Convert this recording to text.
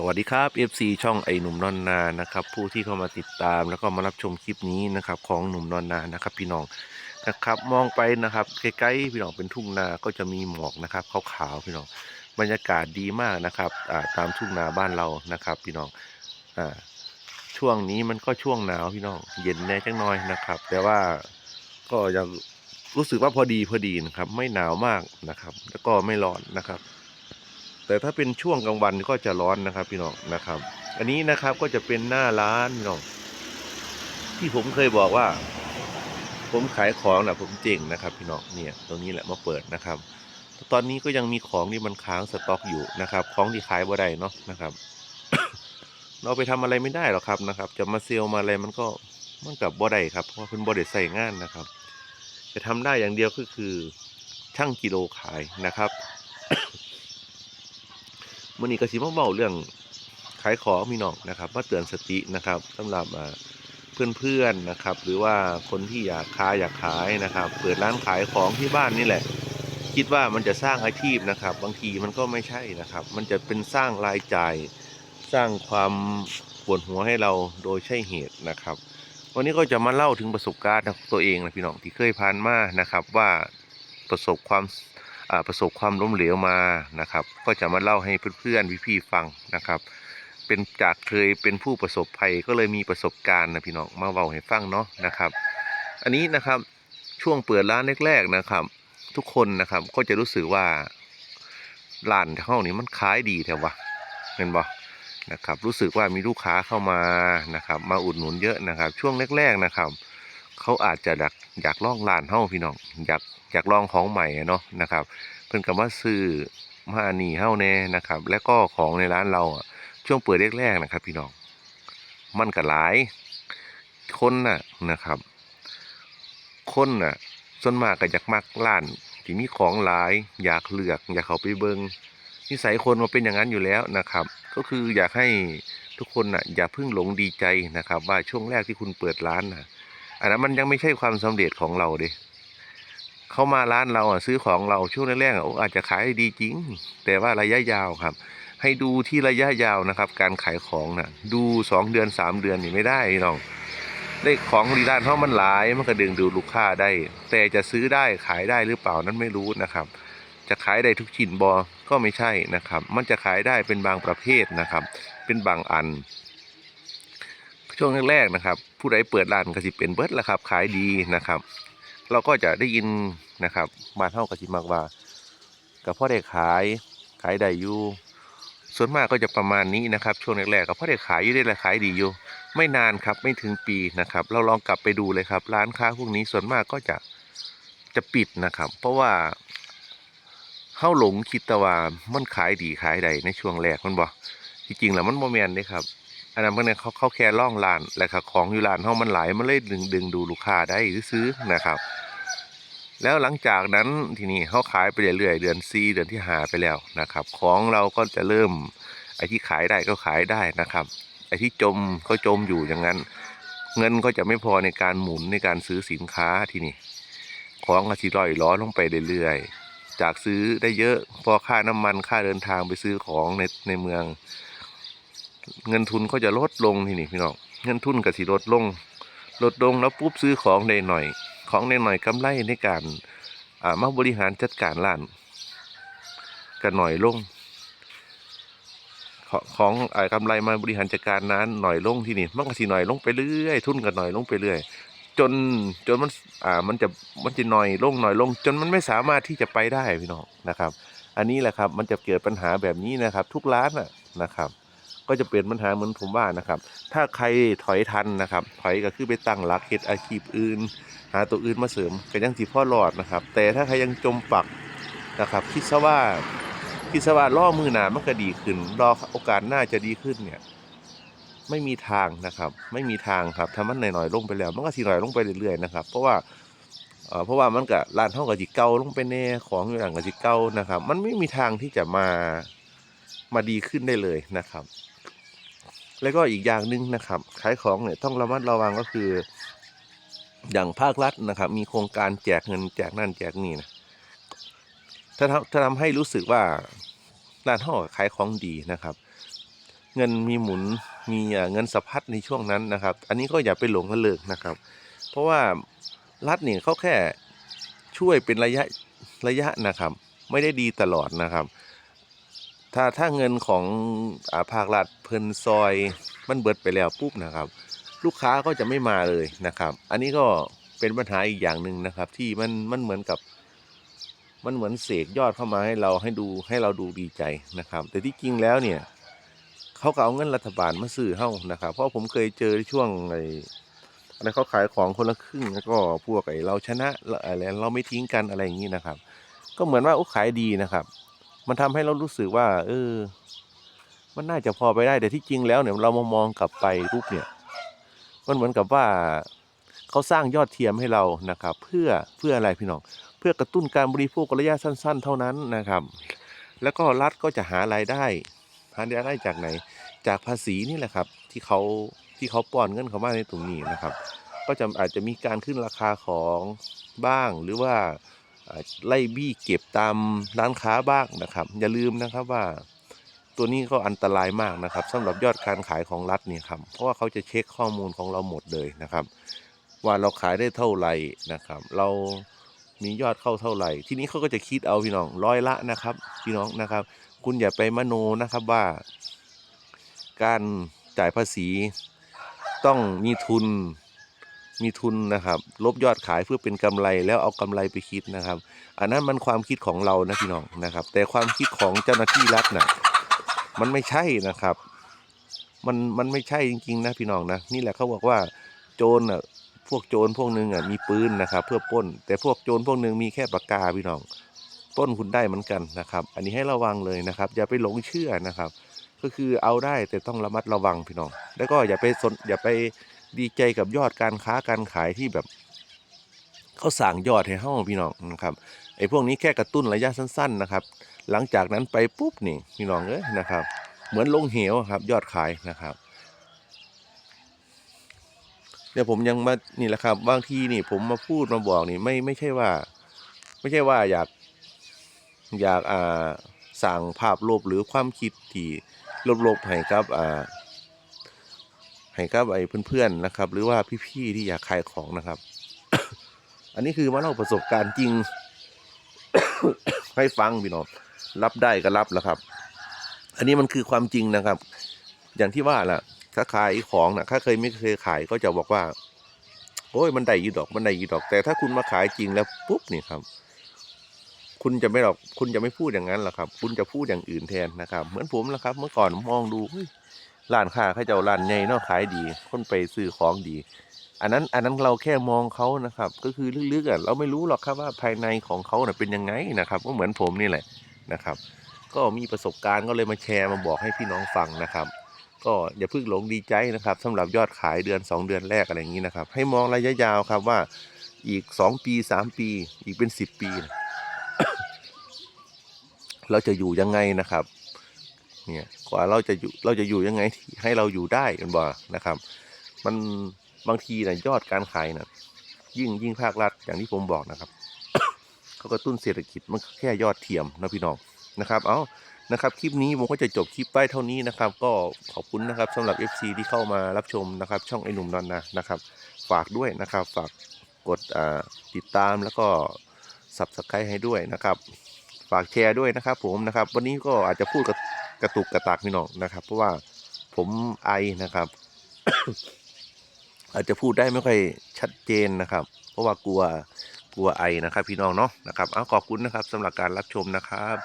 สวัสดีครับ FC ช่องไอหนุ่มนอนนานะครับผู้ที่เข้ามาติดตามแล้วก็มารับชมคลิปนี้นะครับของหนุ่มนอนนานะครับ พี่น้องนะครับมองไปนะครับใกล้ๆพี่น้องเป็นทุ่งนาก็จะมีหมอกนะครับขาวๆพี่น้องบรรยากาศดีมากนะครับตามทุ่งนาบ้านเรานะครับ พี่น้องอช่วงนี้มันก็ช่วงหนาวพี่น้องเย็นแน่จังน้อยนะครับ แต่ว่าก็ยังรู้สึกว่าพอดีพอดีนะครับ ไม่หนาวมากนะครับ แล้วก็ไม่ร้อนนะครับ แต่ถ้าเป็นช่วงกลางวันก็จะร้อนนะครับพี่น้องนะครับ อันนี้นะครับก็จะเป็นหน้าร้านพี่น้องที่ผมเคยบอกว่า ผมขายของนะผมเจ๋งนะครับ พี่น้องเนี่ย ตรงนี้แหละมาเปิดนะครับ ตอนนี้ก็ยังมีของที่มันค้างสต็อกอยู่นะครับ ของที่ขายบ่ได้เนาะนะครับ เราไปทำอะไรไม่ได้หรอกครับนะครับ จะมาเซลมาอะไรมันก็มันกับบ่ได้ครับเพราะว่าเพิ่นบ่ได้ใส่งานนะครับ จะทำได้อย่างเดียวก็คือช่างกิโลขายนะครับ มื่อนี้ก็สิมาเมาเรื่องขายของพี่น้องนะครับมาเตือนสตินะครับสำหรับเพื่อนๆนะครับ หรือว่าคนที่อยากค้าอยากขายนะครับ เปิดร้านขายของที่บ้านนี่แหละ คิดว่ามันจะสร้างอาชีพนะครับ บางทีมันก็ไม่ใช่นะครับ มันจะเป็นสร้างรายจ่าย สร้างความปวดหัวให้เราโดยใช่เหตุนะครับ วันนี้ก็จะมาเล่าถึงประสบการณ์ตัวเองนะพี่น้องที่เคยผ่านมานะครับ ว่าประสบความ ประสบความล้มเหลวมานะครับ ก็จะมาเล่าให้เพื่อนๆพี่ๆฟังนะครับเป็นจากเคยเป็นผู้ประสบภัยก็เลยมีประสบการณ์นะพี่น้องมาเล่าให้ฟังเนาะนะครับ อันนี้นะครับช่วงเปิดร้านแรกๆนะครับ ทุกคนนะครับก็จะรู้สึกว่าร้านเท่านี้มันขายดีแถววะเห็นบ่นะครับ รู้สึกว่ามีลูกค้าเข้ามานะครับ มาอุดหนุนเยอะนะครับ ช่วงแรกๆนะครับ เขาอาจจะอยากอยากลองร้านเฮาพี่น้องอยาก อยากลองของใหม่เนาะนะครับ เพิ่นก็มาซื้อมาอันนี้เฮาแน่นะครับ แล้วก็ของในร้านเราช่วงเปิดแรกๆนะครับ พี่น้องมันก็หลาย คนน่ะนะครับ คนน่ะส่วนมากก็อยากมักร้านที่มีของหลาย อยากเลือกอยากเข้าไปเบิงนิสัยคนมาเป็นอย่างนั้นอยู่แล้วนะครับ ก็คืออยากให้ทุกคนน่ะอย่าเพิ่งหลงดีใจนะครับ ว่าช่วงแรกที่คุณเปิดร้านน่ะอันนั้นมันยังไม่ใช่ความสำเร็จของเราเด้ เขามาร้านเราอะซื้อของเราช่วงแรกๆอะโอ้อาจจะขายดีจริง แต่ว่าระยะยาวครับ ให้ดูที่ระยะยาวนะครับ การขายของน่ะ ดูสองเดือนสามเดือนนี่ไม่ได้น้องได้ของดีร้านเพราะมันหลายมันก็ดึงดูลูกค้าได้ แต่จะซื้อได้ขายได้หรือเปล่านั้นไม่รู้นะครับ จะขายได้ทุกชิ้นบอก็ไม่ใช่นะครับ มันจะขายได้เป็นบางประเภทนะครับ เป็นบางอัน ช่วงแรกๆนะครับ ผู้ใดเปิดร้านก็สิเป็นเบิร์ดละครับ ขายดีนะครับ เราก็จะได้ยินนะครับบ้านเฮาก็สิมักว่ากับพ่อได้ขายขายได้อยู่ส่วนมากก็จะประมาณนี้นะครับ ช่วงแรกๆก็พ่อได้ขายอยู่ได้ละขายดีอยู่ ไม่นานครับไม่ถึงปีนะครับ เราลองกลับไปดูเลยครับ ร้านค้าพวกนี้ส่วนมากก็จะจะปิดนะครับ เพราะว่าเฮาหลงคิดตว่ามันขายดีขายได้ในช่วงแรกมันบ่ที่จริงแล้วมันบ่แม่นเด้ครับ อันนั้นเมื่อนี้เขาเขาแค่ล่องร้านแหละค่ะของอยู่ร้านเฮามันหลายมันเลยดึงดึงดูลูกค้าได้ซื้อนะครับ แล้วหลังจากนั้นทีนี้เขาขายไปเรื่อยๆเดือนซีเดือนที่หาไปแล้วนะครับ ของเราก็จะเริ่มไอ้ที่ขายได้ก็ขายได้นะครับ ไอ้ที่จมก็จมอยู่อย่างนั้น เงินก็จะไม่พอในการหมุนในการซื้อสินค้าทีนี้ของก็สิร่อยล้อลงไปเรื่อยๆจากซื้อได้เยอะพอค่าน้ำมันค่าเดินทางไปซื้อของในในเมือง เงินทุนก็จะลดลงทีนี่พี่น้องเงินทุนก็สิลดลง ลดลงแล้วปุ๊บซื้อของได้หน่อย ของได้หน่อยกำไรในการอ่ามาบริหารจัดการร้านก็หน่อยลง ของอ่ากำไรมาบริหารจัดการนั้นหน่อยลงที่นี่มันก็สิหน่อยลงไปเรื่อยทุนก็หน่อยลงไปเรื่อยจนจนมันอ่ามันจะมันจะหน่อยลงหน่อยลง จนมันไม่สามารถที่จะไปได้พี่น้องนะครับ อันนี้แหละครับมันจะเกิดปัญหาแบบนี้นะครับ ทุกร้านน่ะนะครับ ก็จะเป็นปัญหาเหมือนผมว่านะครับ ถ้าใครถอยทันนะครับ ถอยก็คือไปตั้งหลักเฮ็ดอาชีพอื่น หาตัวอื่นมาเสริมก็ยังสิพ่อรอดนะครับ แต่ถ้าใครยังจมปักนะครับ คิดซะว่าคิดซะว่าล่อมือหนามันก็ดีขึ้น รอโอกาสหน้าจะดีขึ้นเนี่ยไม่มีทางนะครับ ไม่มีทางครับถ้ามันหน่อยๆลงไปแล้ว มันก็สิหน่อยลงไปเรื่อยๆนะครับ เพราะว่าเพราะว่ามันก็ร้านเท่ากับจิเก่าลงไปแน่ของอยู่หลังกับจิเก่านะครับ มันไม่มีทางที่จะมามาดีขึ้นได้เลยนะครับ แล้วก็อีกอย่างหนึ่งนะครับขายของเนี่ยต้องระมัดระวังก็คือ อย่างภาครัฐนะครับ มีโครงการแจกเงินแจกนั่นแจกนี่นะถ้าทำถ้าทำให้รู้สึกว่าร้านห่อขายของดีนะครับ เงินมีหมุนมีเงินสะพัดในช่วงนั้นนะครับ อันนี้ก็อย่าไปหลงกันเลยนะครับ เพราะว่ารัฐเนี่ยเขาแค่ช่วยเป็นระยะระยะนะครับ ไม่ได้ดีตลอดนะครับ ถ้าถ้าเงินของอาภาครัฐเพิ่นซอยมันเบิดไปแล้วปุ๊บนะครับ ลูกค้าก็จะไม่มาเลยนะครับ อันนี้ก็เป็นปัญหาอีกอย่างหนึ่งนะครับ ที่มันมันเหมือนกับ มันเหมือนเสกยอดเข้ามาให้เราให้ดูให้เราดูดีใจนะครับ แต่ที่จริงแล้วเนี่ยเขาก็เอาเงินรัฐบาลมาซื้อเฮ้านะครับ เพราะผมเคยเจอช่วงไอ้อะไรเขาขายของคนละครึ่งแล้วก็พวกไอ้เราชนะอะไรเราไม่ทิ้งกันอะไรอย่างนี้นะครับ ก็เหมือนว่าโอ้ขายดีนะครับ มันทำให้เรารู้สึกว่า เออ มันน่าจะพอไปได้ แต่ที่จริงแล้วเนี่ยเรามามองกลับไปปุ๊บเนี่ย มันเหมือนกับว่าเขาสร้างยอดเทียมให้เรานะครับ เพื่อเพื่ออะไรพี่น้อง เพื่อกระตุ้นการบริโภคระยะสั้น ๆ เท่านั้นนะครับ แล้วก็รัฐก็จะหารายได้หารายได้จากไหน จากภาษีนี่แหละครับ ที่เขาที่เขาป้อนเงินเขามาในตรงนี้นะครับ ก็จะอาจจะมีการขึ้นราคาของบ้างหรือว่า ไล่บี้เก็บตามร้านค้าบ้างนะครับ อย่าลืมนะครับว่าตัวนี้ก็อันตรายมากนะครับสำหรับยอดการขายของรัฐเนี่ยครับเพราะว่าเขาจะเช็คข้อมูลของเราหมดเลยนะครับ ว่าเราขายได้เท่าไหร่นะครับ เรามียอดเข้าเท่าไหร่ ทีนี้เขาก็จะคิดเอาพี่น้องร้อยละนะครับ พี่น้องนะครับ คุณอย่าไปมโนนะครับว่า การจ่ายภาษีต้องมีทุน มีทุนนะครับ ลบยอดขายเพื่อเป็นกำไรแล้วเอากำไรไปคิดนะครับ อันนั้นมันความคิดของเรานะพี่น้องนะครับ แต่ความคิดของเจ้าหน้าที่รัฐน่ะมันไม่ใช่นะครับ มันมันไม่ใช่จริงๆนะพี่น้องนะนี่แหละเขาบอกว่าโจรอะพวกโจรพวกหนึงอะมีปืนนะครับ เพื่อป้น แต่พวกโจรพวกหนึงมีแค่ปากกาพี่น้องป้นคุณได้เหมือนกันนะครับ อันนี้ให้ระวังเลยนะครับ อย่าไปหลงเชื่อนะครับ ก็คือเอาได้แต่ต้องระมัดระวังพี่น้อง แล้วก็อย่าไปสนอย่าไป ดีใจกับยอดการค้าการขายที่แบบเขาสั่งยอดให้เฮ้าพี่น้องนะครับไอ้พวกนี้แค่กระตุ้นระยะสั้น ๆ นะครับ หลังจากนั้นไปปุ๊บนี่พี่น้องเอ้ยนะครับ เหมือนลงเหวครับ ยอดขายนะครับเดี๋ยวผมยังมานี่แหละครับบางทีนี่ผมมาพูดมาบอกนี่ไม่ไม่ใช่ว่า ไม่ใช่ว่าอยากอยากอ่าสั่งภาพลบหรือความคิดที่ลบๆให้กับอ่า ให้กับไอ้เพื่อนๆนะครับ หรือว่าพี่ๆที่อยากขายของนะครับ อันนี้คือมาเล่าประสบการณ์จริง ให้ฟังพี่น้องรับได้ก็รับแล้วครับ อันนี้มันคือความจริงนะครับ อย่างที่ว่าล่ะ ถ้าขายของนะถ้าเคยไม่เคยขายก็จะบอกว่า โอ้ยมันได้ยีดอกมันได้ยีดอก แต่ถ้าคุณมาขายจริงแล้วปุ๊บนี่ครับคุณจะไม่หรอกคุณจะไม่พูดอย่างนั้นหรอกครับ คุณจะพูดอย่างอื่นแทนนะครับ เหมือนผมแหละครับ เมื่อก่อนมองดูเฮ้ย ร้านค้าเขาเจ้าร้านใหญ่เนาะขายดี คนไปซื้อของดี อันนั้นอันนั้นเราแค่มองเขานะครับ ก็คือลึกๆอะเราไม่รู้หรอกครับว่าภายในของเขาน่ะเป็นยังไงนะครับก็เหมือนผมนี่แหละนะครับ ก็มีประสบการณ์ก็เลยมาแชร์มาบอกให้พี่น้องฟังนะครับ ก็อย่าเพิ่งหลงดีใจนะครับสำหรับยอดขายเดือน 2 เดือนแรกอะไรอย่างนี้นะครับ ให้มองระยะยาวครับว่าอีก 2 ปี 3 ปี อีกเป็น 10 ปี เราจะอยู่ยังไงนะครับ เนี่ยกว่าเราจะอยู่เราจะอยู่ยังไงให้เราอยู่ได้กันบ่นะครับ มันบางทีนะยอดการขายนะยิ่งยิ่งภาครัฐอย่างที่ผมบอกนะครับเขากระตุ้นเศรษฐกิจมันแค่ยอดเทียมนะพี่น้องนะครับ เอานะครับ คลิปนี้ผมก็จะจบคลิปไปเท่านี้นะครับ ก็ขอบคุณนะครับสำหรับ FC ที่เข้ามารับชมนะครับ ช่องไอ้หนุ่มนอนนะนะครับ ฝากด้วยนะครับ ฝากกดติดตามแล้วก็ subscribe ให้ด้วยนะครับ ฝากแชร์ด้วยนะครับ ผมนะครับ วันนี้ก็อาจจะพูดกระ กระตุกกระตากพี่น้องนะครับ เพราะว่าผมไอนะครับ อาจจะพูดได้ไม่ค่อยชัดเจนนะครับ เพราะว่ากลัวกลัวไอนะครับ พี่น้องเนาะนะครับเอาขอบคุณนะครับสำหรับการรับชมนะครับ